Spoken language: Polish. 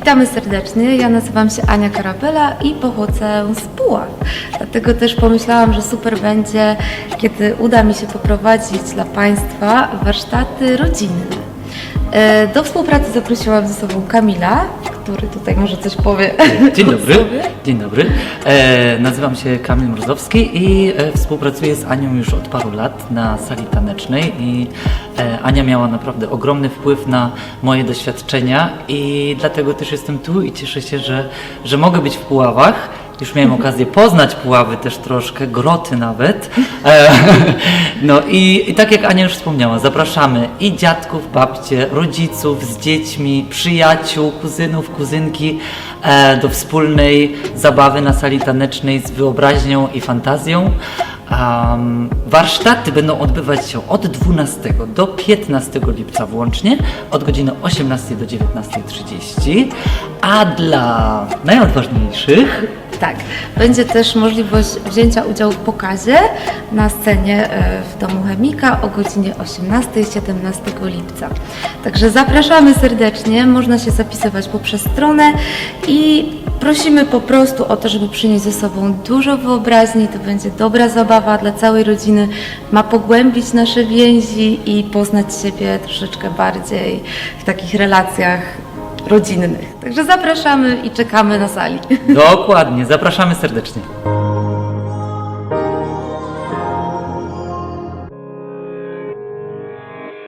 Witamy serdecznie. Ja nazywam się Ania Karabela i pochodzę z Puław. Dlatego też pomyślałam, że super będzie, kiedy uda mi się poprowadzić dla Państwa warsztaty rodzinne. E, Do współpracy zaprosiłam ze sobą Kamila, który tutaj może coś powie. Dzień dobry. Dzień dobry. E, nazywam się Kamil Mrozowski i e, współpracuję z Anią już od paru lat na sali tanecznej i Ania miała naprawdę ogromny wpływ na moje doświadczenia i dlatego też jestem tu i cieszę się, że, że mogę być w Puławach. Już miałem okazję poznać Puławy też troszkę, groty nawet. E, no i, i tak jak Ania już wspomniała, zapraszamy i dziadków, babcie, rodziców z dziećmi, przyjaciół, kuzynów, kuzynki e, do wspólnej zabawy na sali tanecznej z wyobraźnią i fantazją. Um, warsztaty będą odbywać się od 12 do 15 lipca włącznie, od godziny 18 do 19.30, a dla najodważniejszych Tak, będzie też możliwość wzięcia udziału w pokazie na scenie e, w Domu Chemika o godzinie 18 i 17 lipca. Także zapraszamy serdecznie, można się zapisywać poprzez stronę i prosimy po prostu o to, żeby przynieść ze sobą dużo wyobraźni, to będzie dobra zabawa dla całej rodziny, ma pogłębić nasze więzi i poznać siebie troszeczkę bardziej w takich relacjach rodzinnych. Także zapraszamy i czekamy na sali. Dokładnie, zapraszamy serdecznie.